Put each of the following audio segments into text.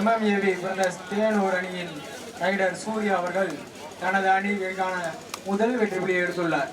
எம்எம்ஏவி brothers Thenur அணியின் rider Surya அவர்கள் தனது அணிக்கான முதல் வெற்றி புள்ளியை எடுத்துள்ளார்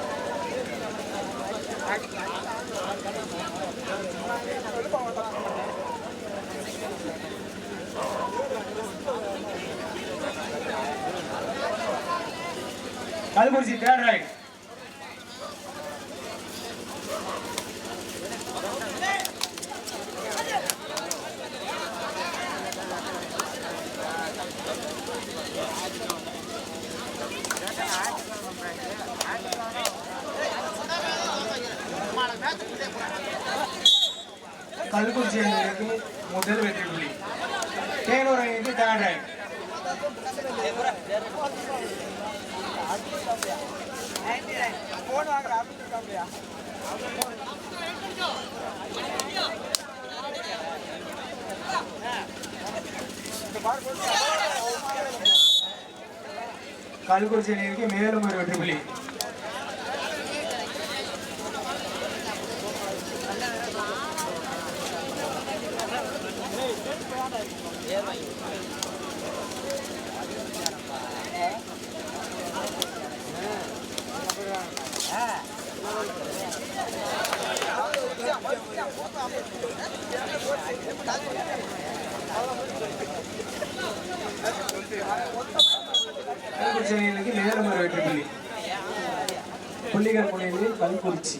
Kalkurichi third raid Kalkurichi அணியிற்கு முதல் வெற்றி புள்ளி தேனூர் அணிக்கு தேர்ட் ரைட் கல்குறிச்சி அணிக்கு மேலும் ஒரு வெற்றி புள்ளி கல்குறிச்சி அணிக்கு மேலும் ஒரு வெற்றி புள்ளி புள்ளிகள் முனைவில் Kalkurichi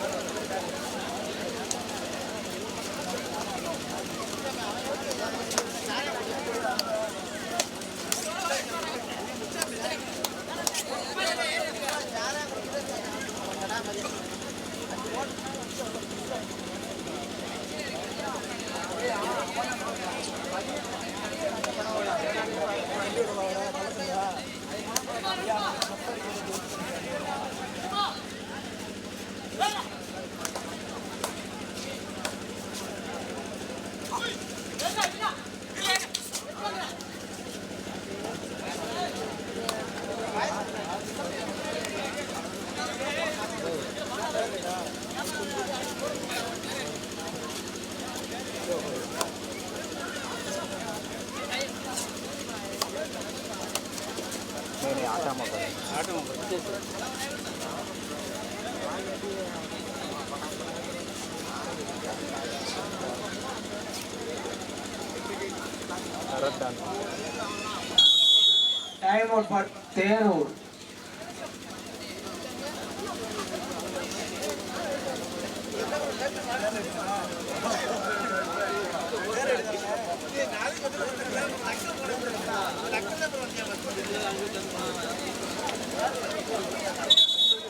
Out for Thenur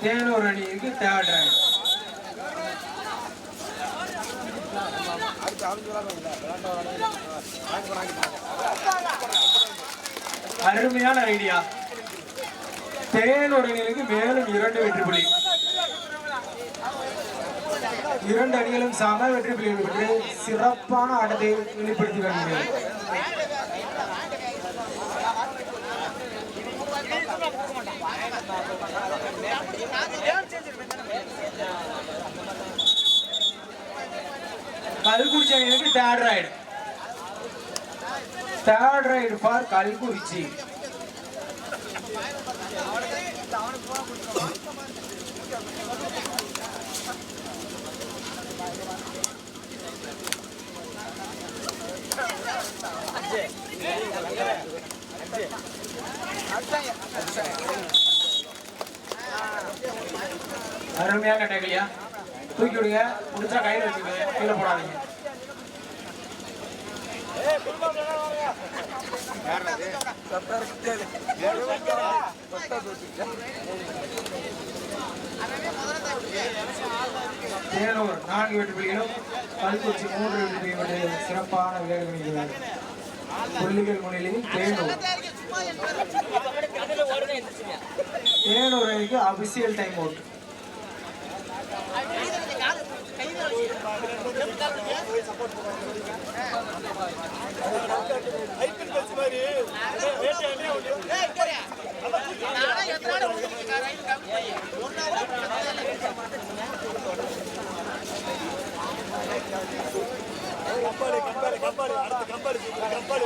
Thenur அணிக்கு தேர்ட் அருமையான ஐடியா. தேனூர் அணிகளுக்கு மேலும் இரண்டு வெற்றி புள்ளி. இரண்டு அணிகளும் சம வெற்றி புள்ளிகள் பெற்று சிறப்பான ஆட்டத்தை வெளிப்படுத்தி வருகிறது. கல்குறிச்சி அணிகளுக்கு third raid third raid for Kalkurichi அருமையான டேக்கலியா தூக்கி விடுங்க. முடிச்சா கையில் வச்சுக்கோங்க. கீழே போடாதீங்க. தேனூர் நான்கு வெற்றி பிள்ளைகளும் கல்குச்சி மூன்று வெற்றி பிள்ளைகளுடைய சிறப்பான விளையாட்டு புள்ளிகள் முன்னிலையில் தேனூர். தேனூர் அணிக்கு official time out Thank you. கம்பாடு கம்பாடு கம்பாடு அடுத்து கம்பாடு கம்பாடு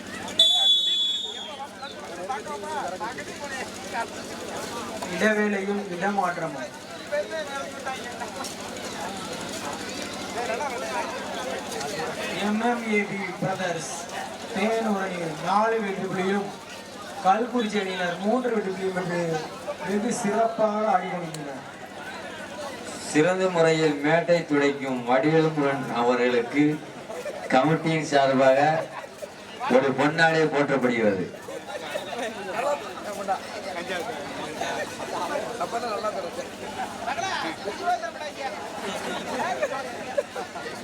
இடவேளையும் இடமாற்றமும் எம்எம்ஏபி பிரதர்ஸ் தேனூர் நாலு வெற்றி கல்குறிச்சி அணியினர் மூன்று வெற்றி புள்ளியும் பெற்று வெகு சிறப்பாக ஆடி சிறந்த முறையில் மேட்டை துடைக்கும் வடிவேலுமுடன் அவர்களுக்கு கமிட்டியின் சார்பாக ஒரு பொன்னாடை போற்றப்படுகிறது.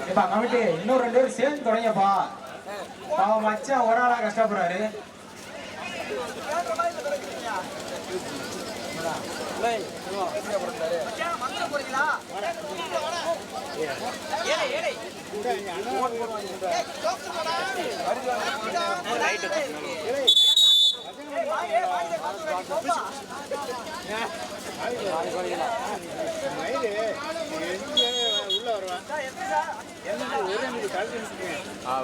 இப்ப கமிட்டி இன்னும் ரெண்டு பேரும் சேர்ந்து தொடங்கப்பா அவன் மச்சான் ஒரு ஆளா கஷ்டப்படுறாரு.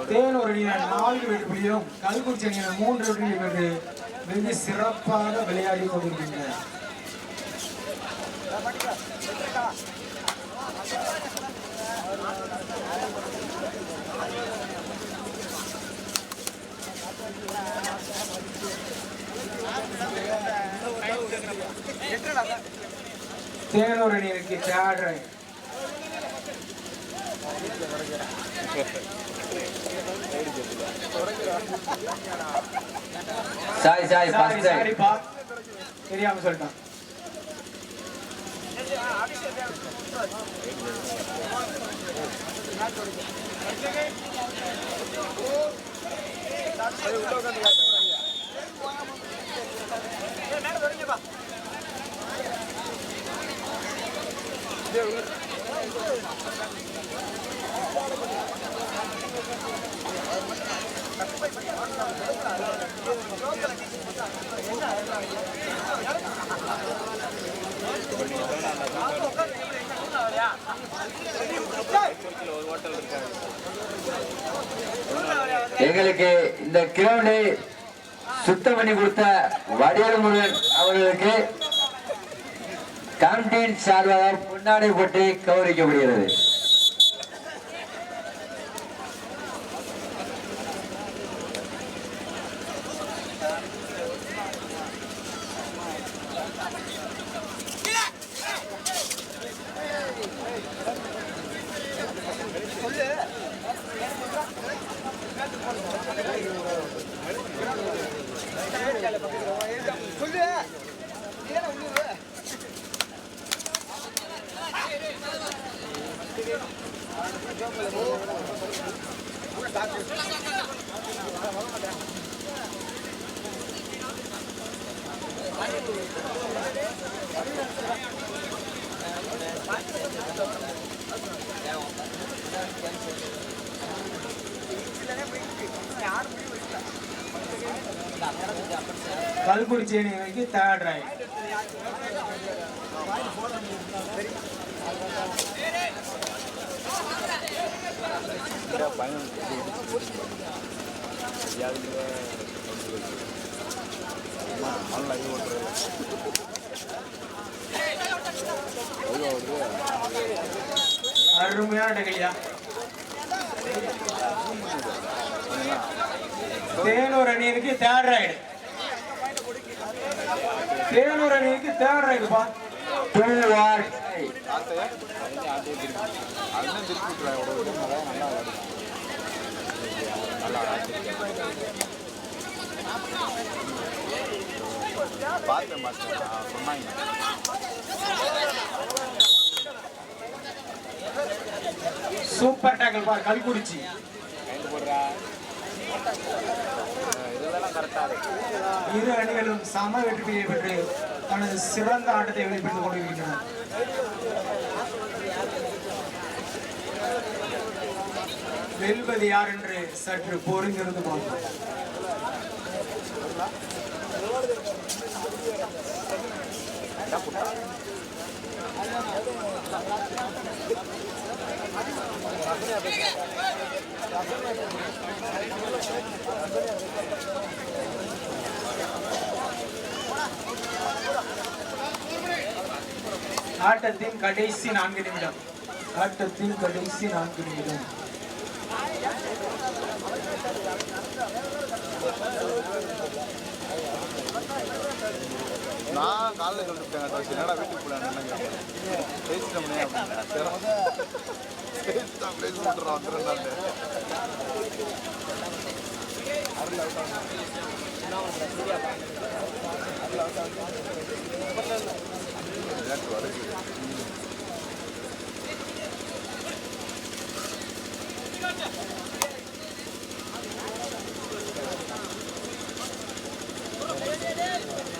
தேனூர் அணியினர் நான்கு வெற்றி புள்ளியும் அணியினர் மூன்று வெற்றி பெற்று வெகு சிறப்பாக விளையாடி கொண்டிருக்கின்றனர். தேனூர் அணியினருக்கு தேர்ட் ரைட் சாய் சாய் ஃபர்ஸ்ட் சாரிப்பா. தெரியாம சொல்லிட்டான். எங்களுக்கு இந்த கிரவுண்டை சுத்தம் பண்ணி கொடுத்த வடிவேல் முருகன் அவர்களுக்கு கான்டீன் சார்பாக பொன்னாடை போட்டு கௌரவிக்கப்படுகிறது. கல்குறிச்சி அணிக்கு தேர்ட் ரைட் அருமையான டெகலியா தேனூர் அணியிற்கு தேர்ட் ரைடு தேனூர் அணிக்கு தேர்ட் ரைடுப்பா டூ. பார்த்தேன் பார்த்தேன் சொன்னாங்க சூப்பர் டேக்கிள் பார் கல்குறிச்சி போடுறா. இரு அணிகளும் சம வெற்றியை பெற்று தனது சிறந்த ஆட்டத்தை வெளிப்படுத்திக் கொண்டிருக்கின்றன. வெல்வது யார் என்று சற்று பொறுங்கிருந்து பார்ப்போம். ஆட்டத்தின் கடைசி நான்கு நிமிடம். ஆட்டத்தின் கடைசி நான்கு நிமிடம். நான் காலையில் சொல்லிட்டேன் டாக்டர் என்னடா வீட்டுக்கு போல பேசிட்டோம்னே அப்படின்னு பேசிட்டான் பேசி விட்டுறான் வந்துடுறான்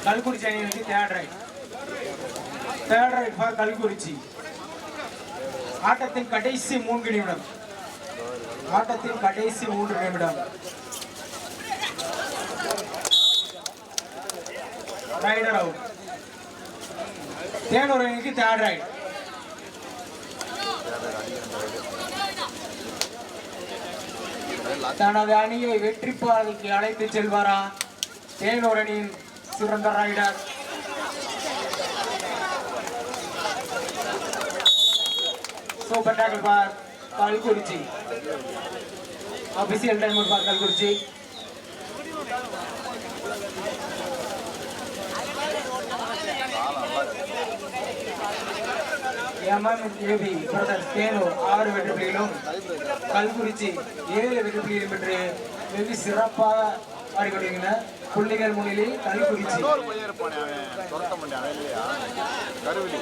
கல்குறிச்சி அணியினருக்கு third raid third raid for Kalkurichi ஆட்டத்தின் கடைசி மூன்று நிமிடம் ஆட்டத்தின் கடைசி மூன்று நிமிடம். ரைடர் அவுட் தேனூர் அணிக்கு தேர்ட் ரைட் தனது அணியை வெற்றி பாதைக்கு அழைத்து செல்வாரா? தேனூர் அணியின் சிறந்த raider super tackle for. Kalkurichi. Official time for Kalkurichi. MMAP brothers Thenur ஆறு வெற்றி கல்குறிச்சி ஏழு வெற்றி பெற்று வெகு சிறப்பாக ஆடிக்கொண்டிருக்கின்றன. புள்ளிகள் முன்னிலையில் கல்குறிச்சி. கருவிலி.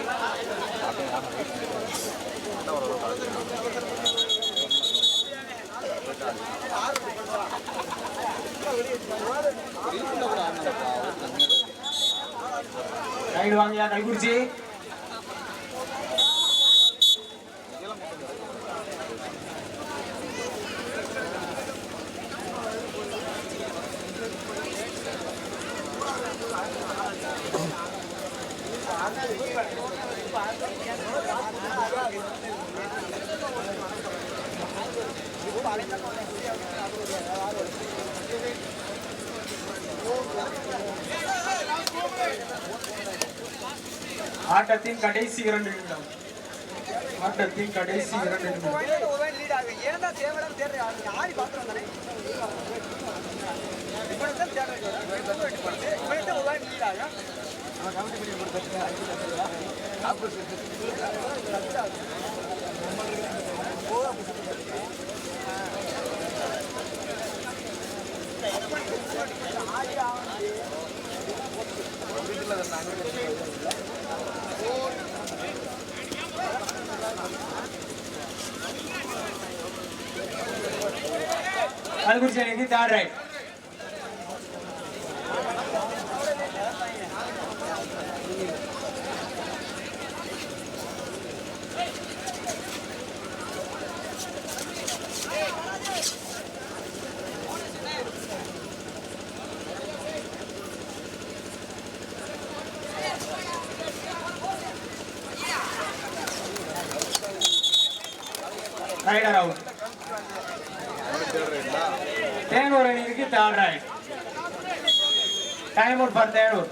கைடு வாங்கயா கைகுடிச்சி Thank you. ஆட்டத்தின் கடைசி இரண்டு நிமிடம். ஆட்டத்தின் கடைசி இரண்டு நிமிடம். கல்குறிச்சி அணிக்கு தேர்ட் ரைட் ரைடர் அவுட் தேடுறீங்களா தேனூர் அணிக்கு third raid time out for Thenur.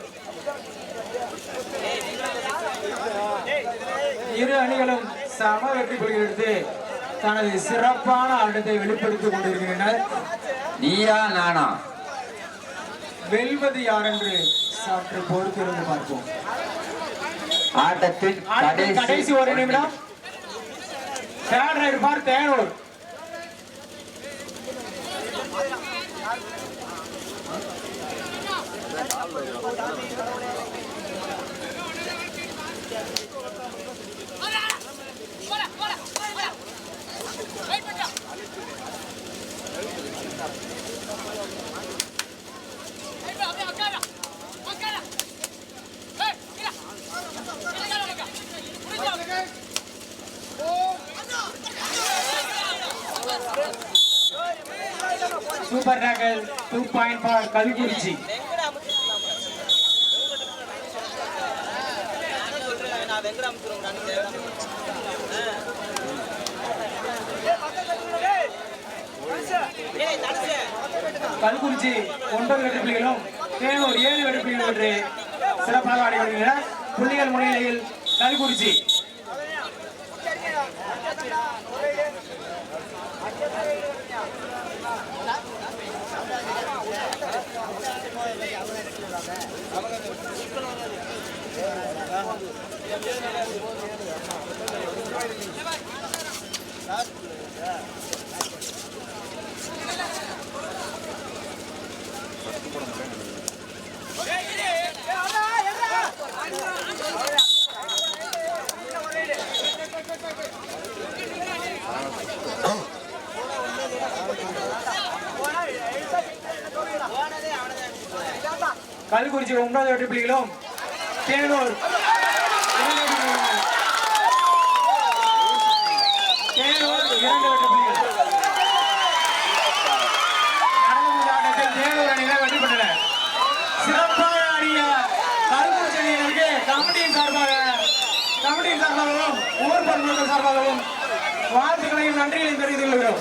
இரு அணிகளும் சம வெற்றி புள்ளிகள் எடுத்து தனது சிறப்பான ஆட்டத்தை வெளிப்படுத்திக் கொண்டிருக்கின்றனர். நீயா நானா? வெல்வது யார் என்று சற்று பொறுத்திருந்து பார்ப்போம். ஆட்டத்தின் கடைசி ஒரு நிமிடம். Thenur. Super tackle two point for Kalkurichi ஒன்பது வெற்றி பள்ளிகளும் தேனூர் ஏழு வெற்றி புள்ளிகள் என்று சிறப்பாக ஆடி வருகின்றனர் புள்ளிகள் முன்னிலையில் கல்குறிச்சி Thank you. கல்குறிச்சி ஒன்பது வெற்றி புள்ளிகளும் தேனூர். தேனூர் இரண்டு வெற்றி புள்ளிகள் நடந்து முடிந்த ஆட்டத்தில் தேனூர் அணியினர் வெற்றி பெற்றனர் சிறப்பாக ஆடிய கல்குறிச்சி அணியினருக்கு கமிட்டியின் சார்பாக கமிட்டியின் சார்பாகவும் ஊர் பொதுமக்கள் சார்பாகவும் வாழ்த்துக்களையும் நன்றிகளையும் தெரிவித்துக் கொள்கிறோம்.